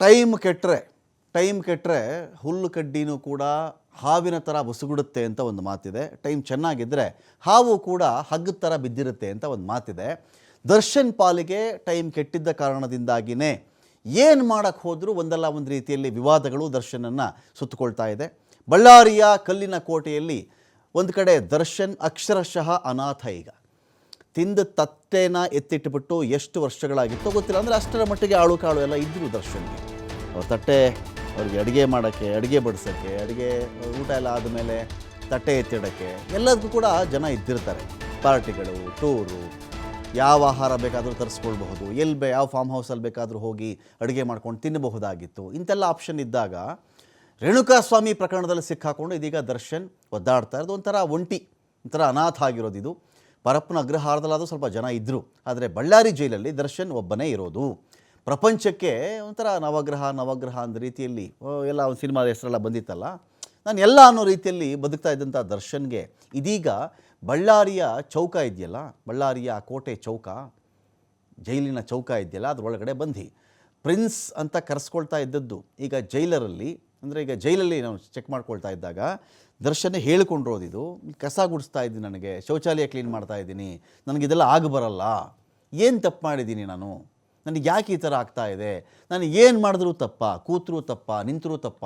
Time ಕೆಟ್ಟರೆ time ಕೆಟ್ಟರೆ ಹುಲ್ಲು ಕಡ್ಡಿನೂ ಕೂಡ ಹಾವಿನ ಥರ ಬಸುಗುಡುತ್ತೆ ಅಂತ ಒಂದು ಮಾತಿದೆ. ಟೈಮ್ ಚೆನ್ನಾಗಿದ್ದರೆ ಹಾವು ಕೂಡ ಹಗ್ಗದ ಥರ ಬಿದ್ದಿರುತ್ತೆ ಅಂತ ಒಂದು ಮಾತಿದೆ. ದರ್ಶನ್ ಪಾಲಿಗೆ ಟೈಮ್ ಕೆಟ್ಟಿದ್ದ ಕಾರಣದಿಂದಾಗಿಯೇ ಏನು ಮಾಡೋಕ್ಕೆ ಹೋದರೂ ಒಂದಲ್ಲ ಒಂದು ರೀತಿಯಲ್ಲಿ ವಿವಾದಗಳು ದರ್ಶನನ್ನು ಸುತ್ತಕೊಳ್ತಾ ಇದೆ. ಬಳ್ಳಾರಿಯ ಕಲ್ಲಿನ ಕೋಟೆಯಲ್ಲಿ ಒಂದು ಕಡೆ ದರ್ಶನ್ ಅಕ್ಷರಶಃ ಅನಾಥ ಈಗ. ತಿಂದ ತತ್ತೆನ ಎತ್ತಿಟ್ಟುಬಿಟ್ಟು ಎಷ್ಟು ವರ್ಷಗಳಾಗಿತ್ತು ಗೊತ್ತಿಲ್ಲ. ಅಂದರೆ ಅಷ್ಟರ ಮಟ್ಟಿಗೆ ಆಳು ಕಾಳು ಎಲ್ಲ ಇದ್ದರು ದರ್ಶನ್ಗೆ. ಅವ್ರ ತಟ್ಟೆ ಅವ್ರಿಗೆ ಅಡುಗೆ ಮಾಡೋಕ್ಕೆ, ಅಡುಗೆ ಬಡಿಸೋಕ್ಕೆ, ಅಡುಗೆ ಊಟ ಎಲ್ಲ ಆದಮೇಲೆ ತಟ್ಟೆ ಎತ್ತಿಡೋಕ್ಕೆ ಎಲ್ಲದಕ್ಕೂ ಕೂಡ ಜನ ಇದ್ದಿರ್ತಾರೆ. ಪಾರ್ಟಿಗಳು, ಟೂರು, ಯಾವ ಆಹಾರ ಬೇಕಾದರೂ ತರಿಸ್ಕೊಳ್ಬಹುದು, ಎಲ್ಲಿ ಬೇ, ಯಾವ ಫಾರ್ಮ್ ಹೌಸಲ್ಲಿ ಬೇಕಾದರೂ ಹೋಗಿ ಅಡುಗೆ ಮಾಡ್ಕೊಂಡು ತಿನ್ನಬಹುದಾಗಿತ್ತು. ಇಂಥೆಲ್ಲ ಆಪ್ಷನ್ ಇದ್ದಾಗ ರೇಣುಕಾಸ್ವಾಮಿ ಪ್ರಕರಣದಲ್ಲಿ ಸಿಕ್ಕಾಕೊಂಡು ಇದೀಗ ದರ್ಶನ್ ಒದ್ದಾಡ್ತಾ ಇರೋದು ಒಂಥರ ಒಂಟಿ, ಒಂಥರ ಅನಾಥ ಆಗಿರೋದು ಇದು. ಪರಪ್ಪನ ಅಗ್ರಹಾರದಲ್ಲಾದರೂ ಸ್ವಲ್ಪ ಜನ ಇದ್ದರು ಆದರೆ ಬಳ್ಳಾರಿ ಜೈಲಲ್ಲಿ ದರ್ಶನ್ ಒಬ್ಬನೇ ಇರೋದು. ಪ್ರಪಂಚಕ್ಕೆ ಒಂಥರ ನವಗ್ರಹ ನವಗ್ರಹ ಅಂದ ರೀತಿಯಲ್ಲಿ ಎಲ್ಲ ಒಂದು ಸಿನಿಮಾದ ಹೆಸರೆಲ್ಲ ಬಂದಿತ್ತಲ್ಲ. ನಾನು ಎಲ್ಲ ಅನ್ನೋ ರೀತಿಯಲ್ಲಿ ಬದುಕ್ತಾ ಇದ್ದಂಥ ದರ್ಶನ್ಗೆ ಇದೀಗ ಬಳ್ಳಾರಿಯ ಚೌಕ ಇದೆಯಲ್ಲ, ಬಳ್ಳಾರಿಯ ಕೋಟೆ ಚೌಕ, ಜೈಲಿನ ಚೌಕ ಇದೆಯಲ್ಲ, ಅದರೊಳಗಡೆ ಬಂದು ಪ್ರಿನ್ಸ್ ಅಂತ ಕರೆಸ್ಕೊಳ್ತಾ ಇದ್ದದ್ದು ಈಗ ಜೈಲರಲ್ಲಿ ಅಂದರೆ ಈಗ ಜೈಲಲ್ಲಿ ನಾವು ಚೆಕ್ ಮಾಡ್ಕೊಳ್ತಾ ಇದ್ದಾಗ ದರ್ಶನ ಹೇಳ್ಕೊಂಡಿರೋದಿದು, ಕಸ ಗುಡಿಸ್ತಾ ಇದ್ದೀನಿ ನನಗೆ, ಶೌಚಾಲಯ ಕ್ಲೀನ್ ಮಾಡ್ತಾ ಇದ್ದೀನಿ, ನನಗೆ ಇದೆಲ್ಲ ಆಗ ಬರಲ್ಲ ಏನು ತಪ್ಪು ಮಾಡಿದ್ದೀನಿ ನಾನು? ನನಗೆ ಯಾಕೆ ಈ ಥರ ಆಗ್ತಾ ಇದೆ? ನಾನು ಏನು ಮಾಡಿದ್ರೂ ತಪ್ಪ? ಕೂತರೂ ತಪ್ಪ? ನಿಂತರೂ ತಪ್ಪ?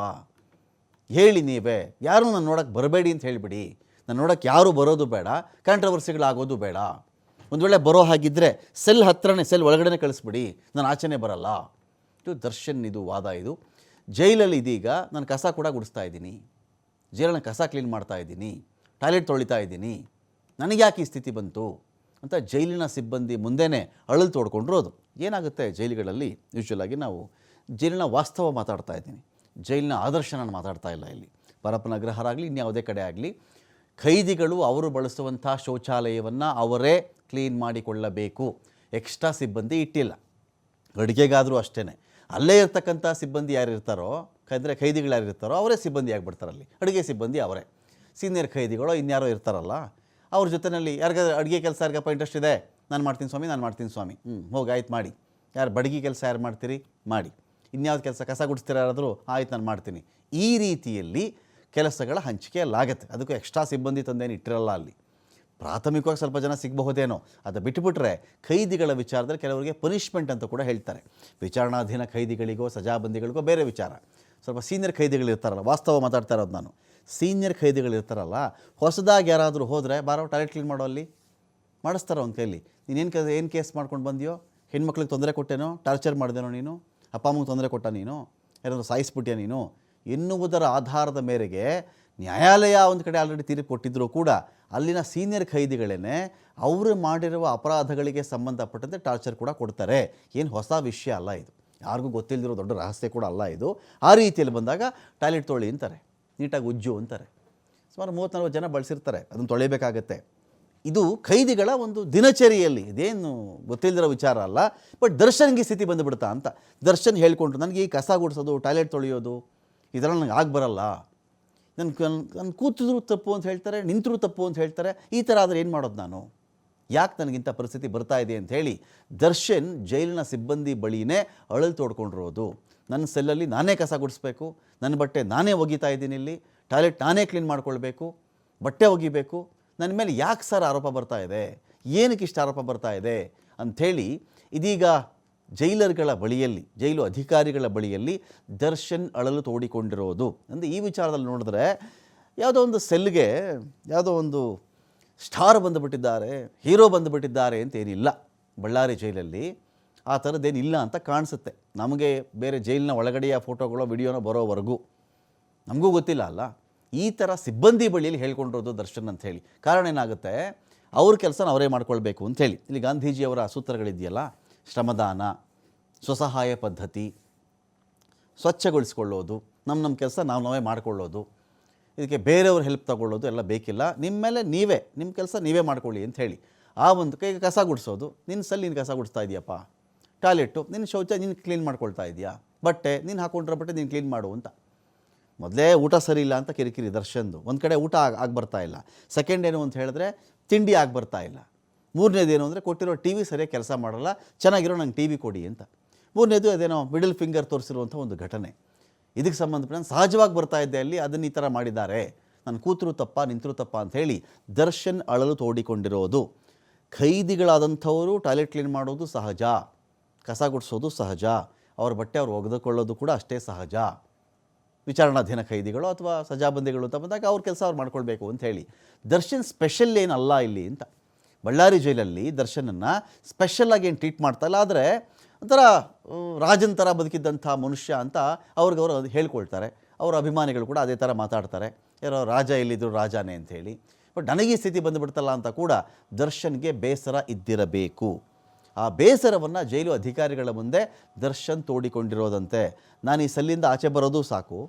ಹೇಳಿ ನೀವೇ. ಯಾರೂ ನಾನು ನೋಡೋಕ್ಕೆ ಬರಬೇಡಿ ಅಂತ ಹೇಳಿಬಿಡಿ. ನಾನು ನೋಡೋಕ್ಕೆ ಯಾರೂ ಬರೋದು ಬೇಡ ಕಾಂಟ್ರವರ್ಸಿಗಳಾಗೋದು ಬೇಡ. ಒಂದು ವೇಳೆ ಬರೋ ಹಾಗಿದ್ದರೆ ಸೆಲ್ ಹತ್ರನೇ ಸೆಲ್ ಒಳಗಡೆ ಕಳಿಸ್ಬಿಡಿ. ನಾನು ಆಚೆನೇ ಬರಲ್ಲ. ಇದು ದರ್ಶನ್ ಇದು ವಾದ ಇದು. ಜೈಲಲ್ಲಿ ಇದೀಗ ನಾನು ಕಸ ಕೂಡ ಗುಡಿಸ್ತಾ ಇದ್ದೀನಿ. ಜೈಲನ್ನು ಕಸ ಕ್ಲೀನ್ ಮಾಡ್ತಾ ಇದ್ದೀನಿ. ಟಾಯ್ಲೆಟ್ ತೊಳಿತಾ ಇದ್ದೀನಿ. ನನಗೆ ಯಾಕೆ ಈ ಸ್ಥಿತಿ ಬಂತು? ಅಂತ ಜೈಲಿನ ಸಿಬ್ಬಂದಿ ಮುಂದೆನೇ ಅಳಲು ಅದು. ಏನಾಗುತ್ತೆ ಜೈಲುಗಳಲ್ಲಿ? ಯೂಶ್ವಲಾಗಿ ನಾವು ಜೈಲಿನ ವಾಸ್ತವ ಮಾತಾಡ್ತಾ ಇದ್ದೀನಿ. ಜೈಲಿನ ಆದರ್ಶ ನಾನು ಮಾತಾಡ್ತಾ ಇಲ್ಲ ಇಲ್ಲಿ. ಪರಪ್ಪನ ಗ್ರಹರಾಗಲಿ ಆಗಲಿ ಇನ್ಯಾವುದೇ ಕಡೆ ಆಗಲಿ, ಖೈದಿಗಳು ಅವರು ಬಳಸುವಂಥ ಶೌಚಾಲಯವನ್ನು ಅವರೇ ಕ್ಲೀನ್ ಮಾಡಿಕೊಳ್ಳಬೇಕು. ಎಕ್ಸ್ಟ್ರಾ ಸಿಬ್ಬಂದಿ ಇಟ್ಟಿಲ್ಲ. ಅಡುಗೆಗಾದರೂ ಅಷ್ಟೇ ಅಲ್ಲೇ ಇರ್ತಕ್ಕಂಥ ಸಿಬ್ಬಂದಿ ಯಾರು ಇರ್ತಾರೋ ಅಂದರೆ ಖೈದಿಗಳು ಯಾರು ಇರ್ತಾರೋ, ಅವರೇ ಸಿಬ್ಬಂದಿ ಆಗಿಬಿಡ್ತಾರೆ ಅಲ್ಲಿ. ಅಡುಗೆ ಸಿಬ್ಬಂದಿ ಅವರೇ. ಸೀನಿಯರ್ ಖೈದಿಗಳು ಇನ್ಯಾರೋ ಇರ್ತಾರಲ್ಲ, ಅವ್ರ ಜೊತೆಯಲ್ಲಿ ಯಾರಿಗಾದ್ರೂ ಅಡುಗೆ ಕೆಲಸ ಯಾರಿಗಪ್ಪ ಇಂಟ್ರೆಸ್ಟ್ ಇದೆ? ನಾನು ಮಾಡ್ತೀನಿ ಸ್ವಾಮಿ, ನಾನು ಮಾಡ್ತೀನಿ ಸ್ವಾಮಿ. ಹ್ಞೂ ಹೋಗಿ, ಆಯ್ತು, ಮಾಡಿ. ಯಾರು ಬಡಗಿ ಕೆಲಸ ಯಾರು ಮಾಡ್ತೀರಿ? ಮಾಡಿ. ಇನ್ಯಾವ್ದು ಕೆಲಸ ಕಸ ಗುಡಿಸ್ತೀರ ಯಾರಾದರೂ? ಆಯ್ತು, ನಾನು ಮಾಡ್ತೀನಿ. ಈ ರೀತಿಯಲ್ಲಿ ಕೆಲಸಗಳ ಹಂಚಿಕೆ ಹಂಚಿಕೆಯಲ್ಲಾಗತ್ತೆ. ಅದಕ್ಕೂ ಎಕ್ಸ್ಟ್ರಾ ಸಿಬ್ಬಂದಿ ತಂದೇನು ಇಟ್ಟಿರಲ್ಲ ಅಲ್ಲಿ. ಪ್ರಾಥಮಿಕವಾಗಿ ಸ್ವಲ್ಪ ಜನ ಸಿಗಬಹುದೇನೋ. ಅದು ಬಿಟ್ಟುಬಿಟ್ರೆ ಖೈದಿಗಳ ವಿಚಾರದಲ್ಲಿ ಕೆಲವರಿಗೆ ಪನಿಷ್ಮೆಂಟ್ ಅಂತ ಕೂಡ ಹೇಳ್ತಾರೆ. ವಿಚಾರಣಾಧೀನ ಖೈದಿಗಳಿಗೋ, ಸಜಾಬಂದಿಗಳಿಗೋ ಬೇರೆ ವಿಚಾರ. ಸ್ವಲ್ಪ ಸೀನಿಯರ್ ಖೈದಿಗಳಿರ್ತಾರಲ್ಲ ವಾಸ್ತವ ಮಾತಾಡ್ತಾ ಇರೋದು ನಾನು. ಸೀನಿಯರ್ ಖೈದಿಗಳಿರ್ತಾರಲ್ಲ ಹೊಸದಾಗಿ ಯಾರಾದರೂ ಹೋದರೆ ಬಾರೋ ಟಾಯ್ಲೆಟ್ ಕ್ಲೀನ್ ಮಾಡೋ ಅಲ್ಲಿ? ಮಾಡಿಸ್ತಾರೆ ಅವ್ನ ಕೈಲಿ ನೀನೇನು ಕ, ಏನು ಕೇಸ್ ಮಾಡ್ಕೊಂಡು ಬಂದಿಯೋ? ಹೆಣ್ಮಕ್ಳಿಗೆ ತೊಂದರೆ ಕೊಟ್ಟೇನೋ? ಟಾರ್ಚರ್ ಮಾಡಿದೆನೋ ನೀನು? ಅಪ್ಪ ಅಮ್ಮಗೆ ತೊಂದರೆ ಕೊಟ್ಟ ನೀನು? ಯಾರಾದರೂ ಸಾಯಿಸ್ಬಿಟ್ಯಾ ನೀನು? ಎನ್ನುವುದರ ಆಧಾರದ ಮೇರೆಗೆ ನ್ಯಾಯಾಲಯ ಒಂದು ಕಡೆ ಆಲ್ರೆಡಿ ತೀರ್ಪು ಕೊಟ್ಟಿದ್ದರೂ ಕೂಡ ಅಲ್ಲಿನ ಸೀನಿಯರ್ ಖೈದಿಗಳೇ ಅವರು ಮಾಡಿರುವ ಅಪರಾಧಗಳಿಗೆ ಸಂಬಂಧಪಟ್ಟಂತೆ ಟಾರ್ಚರ್ ಕೂಡ ಕೊಡ್ತಾರೆ. ಏನು ಹೊಸ ವಿಷಯ ಅಲ್ಲ ಇದು. ಯಾರಿಗೂ ಗೊತ್ತಿಲ್ಲದಿರೋ ದೊಡ್ಡ ರಹಸ್ಯ ಕೂಡ ಅಲ್ಲ ಇದು. ಆ ರೀತಿಯಲ್ಲಿ ಬಂದಾಗ ಟಾಯ್ಲೆಟ್ ತೊಳಿ ಅಂತಾರೆ. ನೀಟಾಗಿ ಉಜ್ಜು ಅಂತಾರೆ. ಸುಮಾರು ಮೂವತ್ತು ನಲ್ವತ್ತು ಜನ ಬಳಸಿರ್ತಾರೆ. ಅದನ್ನು ತೊಳಿಬೇಕಾಗತ್ತೆ. ಇದು ಖೈದಿಗಳ ಒಂದು ದಿನಚರಿಯಲ್ಲಿ, ಇದೇನು ಗೊತ್ತಿಲ್ಲದಿರೋ ವಿಚಾರ ಅಲ್ಲ, ಬಟ್ ದರ್ಶನ್ಗೆ ಸ್ಥಿತಿ ಬಂದುಬಿಡ್ತಾ ಅಂತ. ದರ್ಶನ್ ಹೇಳ್ಕೊಂಡ್ರು, ನನಗೆ ಈ ಕಸ ಗುಡಿಸೋದು, ಟಾಯ್ಲೆಟ್ ತೊಳೆಯೋದು, ಇದೆಲ್ಲ ನನಗೆ ಆಗಿ ಬರಲ್ಲ. ನನ್ನ ನನ್ನ ಕೂತಿದ್ರು ತಪ್ಪು ಅಂತ ಹೇಳ್ತಾರೆ, ನಿಂತರೂ ತಪ್ಪು ಅಂತ ಹೇಳ್ತಾರೆ, ಈ ಥರ ಆದರೆ ಏನು ಮಾಡೋದು ನಾನು? ಯಾಕೆ ನನಗಿಂಥ ಪರಿಸ್ಥಿತಿ ಬರ್ತಾ ಇದೆ ಅಂತ ಹೇಳಿ ದರ್ಶನ್ ಜೈಲಿನ ಸಿಬ್ಬಂದಿ ಬಳಿನೇ ಅಳಲು ತೋಡ್ಕೊಂಡಿರೋದು. ನನ್ನ ಸೆಲ್ಲಲ್ಲಿ ನಾನೇ ಕಸ ಗುಡಿಸ್ಬೇಕು ನನ್ನ ಬಟ್ಟೆ ನಾನೇ ಒಗಿತಾ ಇದ್ದೀನಿ ಇಲ್ಲಿ, ಟಾಯ್ಲೆಟ್ ನಾನೇ ಕ್ಲೀನ್ ಮಾಡ್ಕೊಳ್ಬೇಕು, ಬಟ್ಟೆ ಒಗಿಬೇಕು ನನ್ನ ಮೇಲೆ ಯಾಕೆ ಸರ್ ಆರೋಪ ಬರ್ತಾ ಇದೆ? ಏನಕ್ಕೆ ಇಷ್ಟು ಆರೋಪ ಬರ್ತಾ ಇದೆ? ಅಂಥೇಳಿ ಇದೀಗ ಜೈಲರ್ಗಳ ಬಳಿಯಲ್ಲಿ, ಜೈಲು ಅಧಿಕಾರಿಗಳ ಬಳಿಯಲ್ಲಿ ದರ್ಶನ್ ಅಳಲು ತೋಡಿಕೊಂಡಿರೋದು. ಅಂದರೆ ಈ ವಿಚಾರದಲ್ಲಿ ನೋಡಿದ್ರೆ ಯಾವುದೋ ಒಂದು ಸೆಲ್ಗೆ ಯಾವುದೋ ಒಂದು ಸ್ಟಾರ್ ಬಂದುಬಿಟ್ಟಿದ್ದಾರೆ, ಹೀರೋ ಬಂದುಬಿಟ್ಟಿದ್ದಾರೆ ಅಂತ ಏನಿಲ್ಲ ಬಳ್ಳಾರಿ ಜೈಲಲ್ಲಿ ಆ ಥರದ್ದೇನಿಲ್ಲ ಅಂತ ಕಾಣಿಸುತ್ತೆ. ನಮಗೆ ಬೇರೆ ಜೈಲಿನ ಒಳಗಡೆಯ ಫೋಟೋಗಳೋ, ವಿಡಿಯೋನ ಬರೋವರೆಗೂ. ನಮಗೂ ಗೊತ್ತಿಲ್ಲ ಅಲ್ಲ. ಈ ಥರ ಸಿಬ್ಬಂದಿ ಬಳಿಯಲ್ಲಿ ಹೇಳ್ಕೊಂಡಿರೋದು ದರ್ಶನ್ ಅಂತ ಹೇಳಿ. ಕಾರಣ ಏನಾಗುತ್ತೆ? ಅವ್ರ ಕೆಲಸನ ಅವರೇ ಮಾಡ್ಕೊಳ್ಬೇಕು ಅಂಥೇಳಿ ಇಲ್ಲಿ ಗಾಂಧೀಜಿಯವರ ಸೂತ್ರಗಳಿದೆಯಲ್ಲ, ಶ್ರಮದಾನ ಸ್ವಸಹಾಯ ಪದ್ಧತಿ, ಸ್ವಚ್ಛಗೊಳಿಸ್ಕೊಳ್ಳೋದು ನಮ್ಮ ನಮ್ಮ ಕೆಲಸ ನಾವು ನಾವೇ ಮಾಡ್ಕೊಳ್ಳೋದು, ಇದಕ್ಕೆ ಬೇರೆಯವ್ರ ಹೆಲ್ಪ್ ತಗೊಳ್ಳೋದು ಎಲ್ಲ ಬೇಕಿಲ್ಲ. ನಿಮ್ಮ ಮೇಲೆ ನೀವೇ ನಿಮ್ಮ ಕೆಲಸ ನೀವೇ ಮಾಡ್ಕೊಳ್ಳಿ ಅಂತ ಹೇಳಿ. ಆ ಒಂದು ಕೈಗೆ ಕಸ ಗುಡಿಸೋದು ನಿನ್ನ ಸಲ್ಲಿ ನೀನು ಕಸ ಗುಡಿಸ್ತಾ ಇದೆಯಪ್ಪ. ಟಾಯ್ಲೆಟು ನಿನ್ನ ಶೌಚ ನೀನು ಕ್ಲೀನ್ ಮಾಡ್ಕೊಳ್ತಾ ಇದೆಯಾ? ಬಟ್ಟೆ, ನೀನು ಹಾಕೊಂಡ್ರೆ ಬಟ್ಟೆ ನೀನು ಕ್ಲೀನ್ ಮಾಡು ಅಂತ. ಮೊದಲೇ ಊಟ ಸರಿ ಇಲ್ಲ ಅಂತ ಕಿರಿಕಿರಿ ದರ್ಶನ್ದು. ಒಂದು ಕಡೆ ಊಟ ಆಗಿ ಆಗಿ ಬರ್ತಾ ಇಲ್ಲ. ಸೆಕೆಂಡ್ ಏನು ಅಂತ ಹೇಳಿದ್ರೆ ತಿಂಡಿ ಆಗಿ ಬರ್ತಾ ಇಲ್ಲ. ಮೂರನೇದು ಏನು ಅಂದರೆ ಕೊಟ್ಟಿರೋ ಟಿ ವಿ ಸರಿಯಾಗಿ ಕೆಲಸ ಮಾಡಲ್ಲ, ಚೆನ್ನಾಗಿರೋ ನಂಗೆ ಟಿ ವಿ ಕೊಡಿ ಅಂತ. ಮೂರನೇದು ಅದೇನೋ ಮಿಡಲ್ ಫಿಂಗರ್ ತೋರಿಸಿರುವಂಥ ಒಂದು ಘಟನೆ. ಇದಕ್ಕೆ ಸಂಬಂಧಪಟ್ಟ ಸಹಜವಾಗಿ ಬರ್ತಾ ಇದ್ದೆ ಅಲ್ಲಿ ಅದನ್ನು ಈ ಥರ ಮಾಡಿದ್ದಾರೆ. ನನ್ನ ಕೂತರು ತಪ್ಪ, ನಿಂತರು ತಪ್ಪ ಅಂತ ಹೇಳಿ ದರ್ಶನ್ ಅಳಲು ತೋಡಿಕೊಂಡಿರೋದು. ಖೈದಿಗಳಾದಂಥವರು ಟಾಯ್ಲೆಟ್ ಕ್ಲೀನ್ ಮಾಡೋದು ಸಹಜ. ಕಸ ಗುಡಿಸೋದು ಸಹಜ. ಅವ್ರ ಬಟ್ಟೆ ಅವ್ರು ಒಗೆದುಕೊಳ್ಳೋದು ಕೂಡ ಅಷ್ಟೇ ಸಹಜ. ವಿಚಾರಣಾಧೀನ ಖೈದಿಗಳು ಅಥವಾ ಸಜಾಬಂದಿಗಳು ಅಂತ ಬಂದಾಗ ಅವ್ರ ಕೆಲಸ ಅವ್ರು ಮಾಡ್ಕೊಳ್ಬೇಕು ಅಂತ ಹೇಳಿ. ದರ್ಶನ್ ಸ್ಪೆಷಲ್ ಏನಲ್ಲ ಇಲ್ಲಿ ಅಂತ. ಬಳ್ಳಾರಿ ಜೈಲಲ್ಲಿ ದರ್ಶನನ್ನು ಸ್ಪೆಷಲ್ಲಾಗಿ ಏನು ಟ್ರೀಟ್ ಮಾಡ್ತಾ ಇಲ್ಲ, ಆದರೆ ಒಂಥರ ರಾಜನ ಥರ ಬದುಕಿದ್ದಂಥ ಮನುಷ್ಯ ಅಂತ ಅವ್ರಿಗೆ ಅವರು ಅದು ಹೇಳ್ಕೊಳ್ತಾರೆ. ಅವರ ಅಭಿಮಾನಿಗಳು ಕೂಡ ಅದೇ ಥರ ಮಾತಾಡ್ತಾರೆ. ಯಾರೋ, ರಾಜ ಎಲ್ಲಿದ್ರು ರಾಜಾನೇ ಅಂತ ಹೇಳಿ. ಬಟ್ ನನಗೆ ಈ ಸ್ಥಿತಿ ಬಂದುಬಿಡ್ತಲ್ಲ ಅಂತ ಕೂಡ ದರ್ಶನ್ಗೆ ಬೇಸರ ಇದ್ದಿರಬೇಕು. ಆ ಬೇಸರವನ್ನು ಜೈಲು ಅಧಿಕಾರಿಗಳ ಮುಂದೆ ದರ್ಶನ್ ತೋಡಿಕೊಂಡಿರೋದಂತೆ. ನಾನು ಈ ಸಲ್ಲಿಂದ ಆಚೆ ಬರೋದು ಸಾಕು.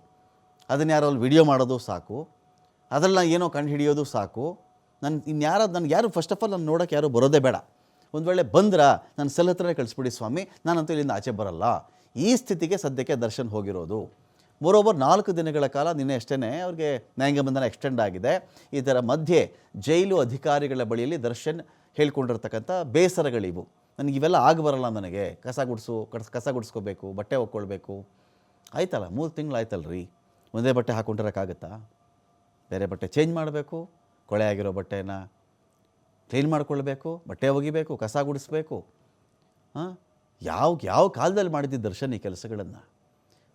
ಅದನ್ನು ಯಾರೋ ಅಲ್ಲಿ ವಿಡಿಯೋ ಮಾಡೋದು ಸಾಕು. ಅದರಲ್ಲಿ ನಾನು ಏನೋ ಕಂಡು ಹಿಡಿಯೋದು ಸಾಕು. ನನ್ನ ಇನ್ಯಾರು ನನಗೆ ಯಾರು ಫಸ್ಟ್ ಆಫ್ ಆಲ್ ನಾನು ನೋಡೋಕ್ಕೆ ಯಾರು ಬರೋದೇ ಬೇಡ. ಒಂದು ವೇಳೆ ಬಂದ್ರಾ ನನ್ನ ಸೆಲ್ ಹತ್ರನೇ ಕಳಿಸ್ಬಿಡಿ ಸ್ವಾಮಿ, ನಾನಂತೂ ಇಲ್ಲಿಂದ ಆಚೆ ಬರಲ್ಲ. ಈ ಸ್ಥಿತಿಗೆ ಸದ್ಯಕ್ಕೆ ದರ್ಶನ್ ಹೋಗಿರೋದು. ಮೋರೋವರ್ ನಾಲ್ಕು ದಿನಗಳ ಕಾಲ ನಿನ್ನೆ ಅಷ್ಟೇ ಅವ್ರಿಗೆ ನ್ಯಾಯಾಂಗ ಬಂಧನ ಎಕ್ಸ್ಟೆಂಡ್ ಆಗಿದೆ. ಇದರ ಮಧ್ಯೆ ಜೈಲು ಅಧಿಕಾರಿಗಳ ಬಳಿಯಲ್ಲಿ ದರ್ಶನ್ ಹೇಳ್ಕೊಂಡಿರ್ತಕ್ಕಂಥ ಬೇಸರಗಳಿವು. ನನಗೆ ಇವೆಲ್ಲ ಆಗ ಬರಲ್ಲ ನನಗೆ. ಕಸ ಗುಡಿಸು, ಕಡ್ಸ್, ಕಸ ಗುಡಿಸ್ಕೋಬೇಕು, ಬಟ್ಟೆ ಒಕ್ಕೊಳ್ಬೇಕು. ಆಯ್ತಲ್ಲ, ಮೂರು ತಿಂಗಳು ಆಯ್ತಲ್ರಿ ಒಂದೇ ಬಟ್ಟೆ ಹಾಕ್ಕೊಂಡಿರೋಕ್ಕಾಗತ್ತಾ ಬೇರೆ ಬಟ್ಟೆ ಚೇಂಜ್ ಮಾಡಬೇಕು, ಕೊಳೆ ಆಗಿರೋ ಬಟ್ಟೆನ ಕ್ಲೀನ್ ಮಾಡ್ಕೊಳ್ಬೇಕು, ಬಟ್ಟೆ ಒಗಿಬೇಕು, ಕಸ ಗುಡಿಸ್ಬೇಕು. ಹಾಂ? ಯಾವ ಯಾವ ಕಾಲದಲ್ಲಿ ಮಾಡಿದ್ದ ದರ್ಶನ್ ಈ ಕೆಲಸಗಳನ್ನು?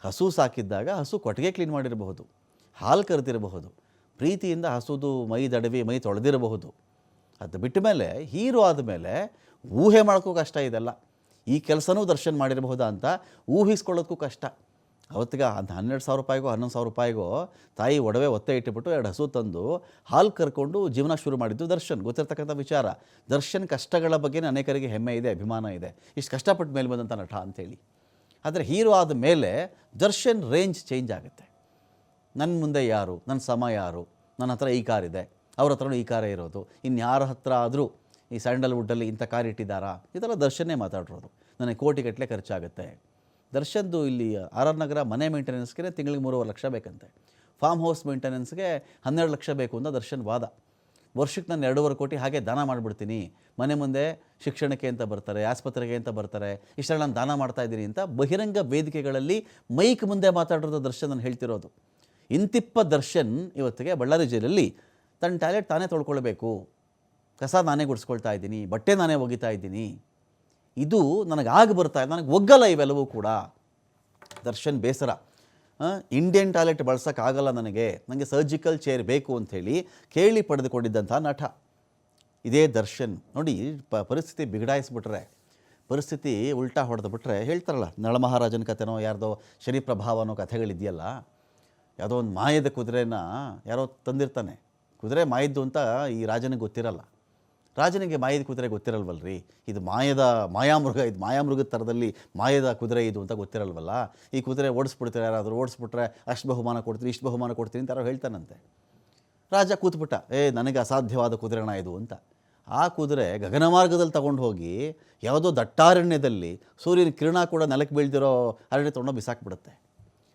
ಹಸು ಸಾಕಿದ್ದಾಗ ಹಸು ಕೊಟ್ಟಿಗೆ ಕ್ಲೀನ್ ಮಾಡಿರಬಹುದು, ಹಾಲು ಕರೆದಿರಬಹುದು, ಪ್ರೀತಿಯಿಂದ ಹಸುದು ಮೈ ದಡವಿ, ಮೈ ತೊಳೆದಿರಬಹುದು. ಅದು ಬಿಟ್ಟ ಮೇಲೆ ಹೀರೋ ಆದಮೇಲೆ ಊಹೆ ಮಾಡೋಕ್ಕೂ ಕಷ್ಟ ಇದೆಲ್ಲ. ಈ ಕೆಲಸನೂ ದರ್ಶನ್ ಮಾಡಿರಬಹುದಾ ಅಂತ ಊಹಿಸ್ಕೊಳ್ಳೋಕ್ಕೂ ಕಷ್ಟ. ಅವತ್ತಿಗೆ ಅದು ಹನ್ನೆರಡು ಸಾವಿರ ರೂಪಾಯಿಗೋ, ಹನ್ನೊಂದು ಸಾವಿರ ರೂಪಾಯಿಗೋ ತಾಯಿ ಒಡವೆ ಒತ್ತೆ ಇಟ್ಟುಬಿಟ್ಟು ಎರಡು ಹಸು ತಂದು ಹಾಲು ಕರ್ಕೊಂಡು ಜೀವನ ಶುರು ಮಾಡಿದ್ದು ದರ್ಶನ್. ಗೊತ್ತಿರ್ತಕ್ಕಂಥ ವಿಚಾರ. ದರ್ಶನ್ ಕಷ್ಟಗಳ ಬಗ್ಗೆ ಅನೇಕರಿಗೆ ಹೆಮ್ಮೆ ಇದೆ, ಅಭಿಮಾನ ಇದೆ. ಇಷ್ಟು ಕಷ್ಟಪಟ್ಟ ಮೇಲೆ ಬಂದಂಥ ನಟ ಅಂಥೇಳಿ. ಆದರೆ ಹೀರೋ ಆದ ಮೇಲೆ ದರ್ಶನ್ ರೇಂಜ್ ಚೇಂಜ್ ಆಗುತ್ತೆ. ನನ್ನ ಮುಂದೆ ಯಾರು? ನನ್ನ ಸಮ ಯಾರು? ನನ್ನ ಹತ್ರ ಈ ಕಾರ್ ಇದೆ. ಅವ್ರ ಹತ್ರನೂ ಈ ಕಾರೇ ಇರೋದು. ಇನ್ಯಾರ ಹತ್ರ ಆದರೂ ಈ ಸ್ಯಾಂಡಲ್ವುಡ್ಡಲ್ಲಿ ಇಂಥ ಕಾರ್ ಇಟ್ಟಿದ್ದಾರಾ? ಇದೆಲ್ಲ ದರ್ಶನ್ನೇ ಮಾತಾಡಿರೋದು. ನನಗೆ ಕೋಟಿಗಟ್ಟಲೆ ಖರ್ಚಾಗುತ್ತೆ. ದರ್ಶನ್ದು ಇಲ್ಲಿ ಆರ್ ಆರ್ ನಗರ ಮನೆ ಮೇಂಟೆನೆನ್ಸ್ಗೆ ತಿಂಗಳಿಗೆ ಮೂರುವರೆ ಲಕ್ಷ ಬೇಕಂತೆ. ಫಾರ್ಮ್ ಹೌಸ್ ಮೇಂಟೆನೆನ್ಸ್ಗೆ ಹನ್ನೆರಡು ಲಕ್ಷ ಬೇಕು ಅಂತ ದರ್ಶನ್ ವಾದ. ವರ್ಷಕ್ಕೆ ನಾನು ಎರಡೂವರೆ ಕೋಟಿ ಹಾಗೆ ದಾನ ಮಾಡಿಬಿಡ್ತೀನಿ. ಮನೆ ಮುಂದೆ ಶಿಕ್ಷಣಕ್ಕೆ ಅಂತ ಬರ್ತಾರೆ, ಆಸ್ಪತ್ರೆಗೆ ಅಂತ ಬರ್ತಾರೆ, ಇಷ್ಟೆಲ್ಲ ನಾನು ದಾನ ಮಾಡ್ತಾ ಇದ್ದೀನಿ ಅಂತ ಬಹಿರಂಗ ವೇದಿಕೆಗಳಲ್ಲಿ ಮೈಕ್ ಮುಂದೆ ಮಾತಾಡಿರೋದು ದರ್ಶನ್ ನಾನು ಹೇಳ್ತಿರೋದು. ಇಂತಿಪ್ಪ ದರ್ಶನ್ ಇವತ್ತಿಗೆ ಬಳ್ಳಾರಿ ಜಿಲ್ಲೆಯಲ್ಲಿ ತನ್ನ ಟಾಯ್ಲೆಟ್ ತಾನೇ ತೊಳ್ಕೊಳ್ಬೇಕು. ಕಸ ನಾನೇ ಗುಡಿಸ್ಕೊಳ್ತಾ ಇದ್ದೀನಿ, ಬಟ್ಟೆ ನಾನೇ ಒಗಿತಾ ಇದ್ದೀನಿ. ಇದು ನನಗೆ ಆಗ ಬರ್ತಾ ಇದೆ, ನನಗೆ ಒಗ್ಗಲ್ಲ ಇವೆಲ್ಲವೂ ಕೂಡ. ದರ್ಶನ್ ಬೇಸರ. ಇಂಡಿಯನ್ ಟಾಯ್ಲೆಟ್ ಬಳಸೋಕ್ಕಾಗಲ್ಲ ನನಗೆ ನನಗೆ ಸರ್ಜಿಕಲ್ ಚೇರ್ ಬೇಕು ಅಂಥೇಳಿ ಕೇಳಿ ಪಡೆದುಕೊಂಡಿದ್ದಂಥ ನಟ. ಇದೇ ದರ್ಶನ್. ನೋಡಿ, ಪ, ಪರಿಸ್ಥಿತಿ ಬಿಗಡಾಯಿಸ್ಬಿಟ್ರೆ, ಪರಿಸ್ಥಿತಿ ಉಲ್ಟಾ ಹೊಡೆದು ಬಿಟ್ರೆ ಹೇಳ್ತಾರಲ್ಲ ನಳಮಹಾರಾಜನ ಕಥೆನೋ, ಯಾರ್ದೋ ಶನಿ ಅನ್ನೋ ಕಥೆಗಳಿದೆಯಲ್ಲ, ಯಾವುದೋ ಒಂದು ಮಾಯದ ಕುದುರೆನ ಯಾರೋ ತಂದಿರ್ತಾನೆ. ಕುದುರೆ ಮಾಯದ್ದು ಅಂತ ಈ ರಾಜನಿಗೆ ಗೊತ್ತಿರಲ್ಲ. ರಾಜನಿಗೆ ಮಾಯದ ಕುದುರೆ ಗೊತ್ತಿರಲ್ವಲ್ರಿ? ಇದು ಮಾಯದ ಮಾಯಾಮೃಗ, ಇದು ಮಾಯಾಮೃಗದ ಥರದಲ್ಲಿ ಮಾಯದ ಕುದುರೆ ಇದು ಅಂತ ಗೊತ್ತಿರಲ್ವಲ್ಲ? ಈ ಕುದುರೆ ಓಡಿಸ್ಬಿಡ್ತಾರೆ, ಯಾರಾದರೂ ಓಡಿಸ್ಬಿಟ್ರೆ ಅಷ್ಟು ಬಹುಮಾನ ಕೊಡ್ತೀನಿ, ಇಷ್ಟು ಬಹುಮಾನ ಕೊಡ್ತೀನಿ ಅಂತ ಯಾರೋ ಹೇಳ್ತಾನಂತೆ. ರಾಜ ಕೂತ್ಬಿಟ್ಟ, ಏ, ನನಗೆ ಅಸಾಧ್ಯವಾದ ಕುದುರೆಣ ಇದು ಅಂತ. ಆ ಕುದುರೆ ಗಗನ ಮಾರ್ಗದಲ್ಲಿ ತಗೊಂಡು ಹೋಗಿ ಯಾವುದೋ ದಟ್ಟಾರಣ್ಯದಲ್ಲಿ ಸೂರ್ಯನ ಕಿರಣ ಕೂಡ ನೆಲಕ್ಕೆ ಬೀಳ್ದಿರೋ ಅರಣ್ಯ ತೊಗೊಂಡು ಬಿಸಾಕ್ಬಿಡುತ್ತೆ.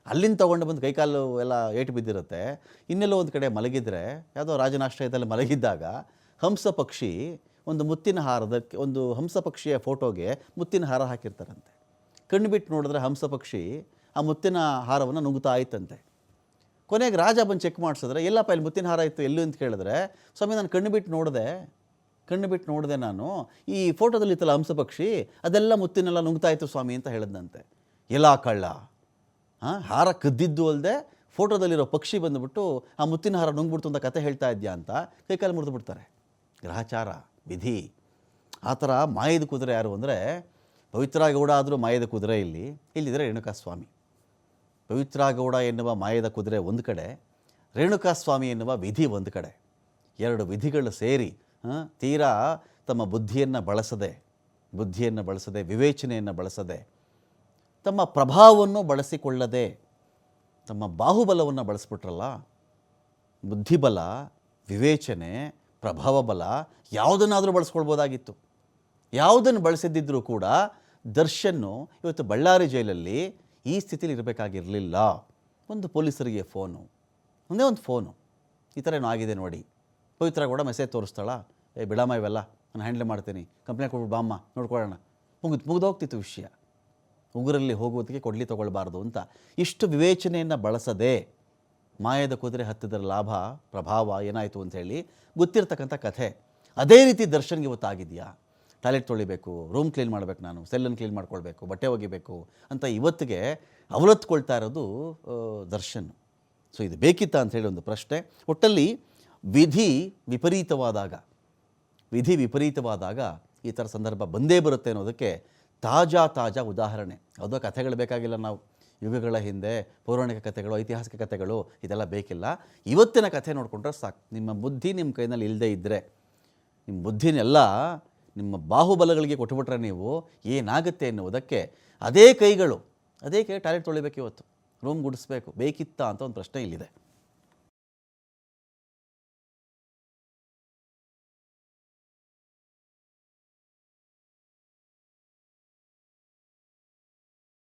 ಅಲ್ಲಿಂದ ತೊಗೊಂಡು ಬಂದು ಕೈಕಾಲು ಎಲ್ಲ ಏಟು ಬಿದ್ದಿರುತ್ತೆ. ಇನ್ನೆಲ್ಲೋ ಒಂದು ಕಡೆ ಮಲಗಿದ್ರೆ, ಯಾವುದೋ ರಾಜನಾಶ್ರಯದಲ್ಲಿ ಮಲಗಿದ್ದಾಗ ಹಂಸ ಪಕ್ಷಿ ಒಂದು ಮುತ್ತಿನ ಹಾರದಕ್ಕೆ, ಒಂದು ಹಂಸ ಪಕ್ಷಿಯ ಫೋಟೋಗೆ ಮುತ್ತಿನ ಹಾರ ಹಾಕಿರ್ತಾರಂತೆ. ಕಣ್ಣು ಬಿಟ್ಟು ನೋಡಿದ್ರೆ ಹಂಸ ಪಕ್ಷಿ ಆ ಮುತ್ತಿನ ಹಾರವನ್ನು ನುಂಗುತ್ತಾ ಆಯ್ತಂತೆ. ಕೊನೆಗೆ ರಾಜ ಬಂದು ಚೆಕ್ ಮಾಡಿಸಿದ್ರೆ, ಎಲ್ಲಪ್ಪ ಇಲ್ಲಿ ಮುತ್ತಿನ ಹಾರ ಇತ್ತು, ಎಲ್ಲೂ ಅಂತ ಕೇಳಿದ್ರೆ, ಸ್ವಾಮಿ ನಾನು ಕಣ್ಣು ಬಿಟ್ಟು ನೋಡಿದೆ ಕಣ್ಣು ಬಿಟ್ಟು ನೋಡಿದೆ ನಾನು, ಈ ಫೋಟೋದಲ್ಲಿ ಇತ್ತಲ್ಲ ಹಂಸ ಪಕ್ಷಿ ಅದೆಲ್ಲ ಮುತ್ತಿನೆಲ್ಲ ನುಂಗ್ತಾ ಇತ್ತು ಸ್ವಾಮಿ ಅಂತ ಹೇಳಿದಂತೆ ಎಲ್ಲ ಕಳ್ಳ, ಹಾಂ, ಹಾರ ಕದ್ದಿದ್ದು ಅಲ್ಲದೆ ಫೋಟೋದಲ್ಲಿರೋ ಪಕ್ಷಿ ಬಂದುಬಿಟ್ಟು ಆ ಮುತ್ತಿನ ಹಾರ ನುಂಗ್ಬಿಡ್ತು ಅಂತ ಕತೆ ಹೇಳ್ತಾ ಇದೆಯಾ ಅಂತ ಕೈಕಾಲು ಮುರಿದು ಬಿಡ್ತಾರೆ. ಗ್ರಹಚಾರ, ವಿಧಿ, ಆ ಥರ ಮಾಯದ ಕುದುರೆ ಯಾರು ಅಂದರೆ ಪವಿತ್ರಾಗೌಡ ಆದರೂ ಮಾಯದ ಕುದುರೆ ಇಲ್ಲಿ, ಇಲ್ಲಿದ್ದರೆ ರೇಣುಕಾಸ್ವಾಮಿ. ಪವಿತ್ರಾಗೌಡ ಪವಿತ್ರ ಗೌಡ ಎನ್ನುವ ಮಾಯದ ಕುದುರೆ ಒಂದು ಕಡೆ, ರೇಣುಕಾಸ್ವಾಮಿ ಎನ್ನುವ ವಿಧಿ ಒಂದು ಕಡೆ. ಎರಡು ವಿಧಿಗಳು ಸೇರಿ ತೀರಾ ತಮ್ಮ ಬುದ್ಧಿಯನ್ನು ಬಳಸದೆ ಬುದ್ಧಿಯನ್ನು ಬಳಸದೆ, ವಿವೇಚನೆಯನ್ನು ಬಳಸದೆ, ತಮ್ಮ ಪ್ರಭಾವವನ್ನು ಬಳಸಿಕೊಳ್ಳದೆ, ತಮ್ಮ ಬಾಹುಬಲವನ್ನು ಬಳಸ್ಬಿಟ್ರಲ್ಲ, ಬುದ್ಧಿಬಲ, ವಿವೇಚನೆ ಪ್ರಭಾವ ಬಲ ಯಾವುದನ್ನಾದರೂ ಬಳಸ್ಕೊಳ್ಬೋದಾಗಿತ್ತು. ಯಾವುದನ್ನು ಬಳಸಿದ್ದಿದ್ರೂ ಕೂಡ ದರ್ಶನ್ನು ಇವತ್ತು ಬಳ್ಳಾರಿ ಜೈಲಲ್ಲಿ ಈ ಸ್ಥಿತಿಲಿ ಇರಬೇಕಾಗಿರಲಿಲ್ಲ. ಒಂದು ಪೊಲೀಸರಿಗೆ ಫೋನು, ಒಂದೇ ಒಂದು ಫೋನು. ಈ ಥರ ಏನೋ ಆಗಿದೆ ನೋಡಿ. ಪವಿತ್ರ ಕೂಡ ಮೆಸೇಜ್ ತೋರಿಸ್ತಾಳ? ಏ, ಬಿಡಮ್ಮ ಇವೆಲ್ಲ, ನಾನು ಹ್ಯಾಂಡಲ್ ಮಾಡ್ತೀನಿ. ಕಂಪ್ಲೇಂಟ್ ಕೊಡ್ಬಿಟ್ಟು ಬಾಮ್ಮ, ನೋಡ್ಕೊಳ್ಳೋಣ. ಮುಗಿದು, ಮುಗಿದೋಗ್ತಿತ್ತು ವಿಷಯ. ಉಗುರಲ್ಲಿ ಹೋಗುವುದಕ್ಕೆ ಕೊಡಲಿ ತೊಗೊಳ್ಬಾರ್ದು ಅಂತ ಇಷ್ಟು ವಿವೇಚನೆಯನ್ನು ಬಳಸದೆ ಮಾಯದ ಕುದುರೆ ಹತ್ತಿದರ ಲಾಭ, ಪ್ರಭಾವ ಏನಾಯಿತು ಅಂತ ಹೇಳಿ ಗೊತ್ತಿರ್ತಕ್ಕಂಥ ಕಥೆ. ಅದೇ ರೀತಿ ದರ್ಶನ್ಗೆ ಇವತ್ತಾಗಿದೆಯಾ ಟಾಯ್ಲೆಟ್ ತೊಳಿಬೇಕು, ರೂಮ್ ಕ್ಲೀನ್ ಮಾಡಬೇಕು ನಾನು ಸೆಲ್ಲನ್ನು ಕ್ಲೀನ್ ಮಾಡ್ಕೊಳ್ಬೇಕು, ಬಟ್ಟೆ ಒಗಿಬೇಕು ಅಂತ ಇವತ್ತಿಗೆ ಅವಲತ್ಕೊಳ್ತಾ ಇರೋದು ದರ್ಶನ್. ಸೊ, ಇದು ಬೇಕಿತ್ತ ಅಂತ ಹೇಳಿ ಒಂದು ಪ್ರಶ್ನೆ. ಒಟ್ಟಲ್ಲಿ ವಿಧಿ ವಿಪರೀತವಾದಾಗ ವಿಧಿ ವಿಪರೀತವಾದಾಗ ಈ ಥರ ಸಂದರ್ಭ ಬಂದೇ ಬರುತ್ತೆ ಅನ್ನೋದಕ್ಕೆ ತಾಜಾ ತಾಜಾ ಉದಾಹರಣೆ. ಯಾವುದೋ ಕಥೆಗಳು ಬೇಕಾಗಿಲ್ಲ ನಾವು. ಯುಗಗಳ ಹಿಂದೆ ಪೌರಾಣಿಕ ಕಥೆಗಳು, ಐತಿಹಾಸಿಕ ಕಥೆಗಳು ಇದೆಲ್ಲ ಬೇಕಿಲ್ಲ. ಇವತ್ತಿನ ಕಥೆ ನೋಡಿಕೊಂಡ್ರೆ ಸಾಕು. ನಿಮ್ಮ ಬುದ್ಧಿ ನಿಮ್ಮ ಕೈನಲ್ಲಿ ಇಲ್ಲದೇ ಇದ್ದರೆ ನಿಮ್ಮ ಬುದ್ಧಿನೆಲ್ಲ ನಿಮ್ಮ ಬಾಹುಬಲಗಳಿಗೆ ಕೊಟ್ಟುಬಿಟ್ರೆ ನೀವು ಏನಾಗುತ್ತೆ ಎನ್ನುವುದಕ್ಕೆ ಅದೇ ಕೈಗಳು, ಅದೇ ಕೈ ಟಾಯ್ಲೆಟ್ ತೊಳಿಬೇಕು ಇವತ್ತು. ರೂಮ್ ಗುಡಿಸ್ಬೇಕು, ಬೇಕಿತ್ತಾ ಅಂತ ಒಂದು ಪ್ರಶ್ನೆ ಇಲ್ಲಿದೆ.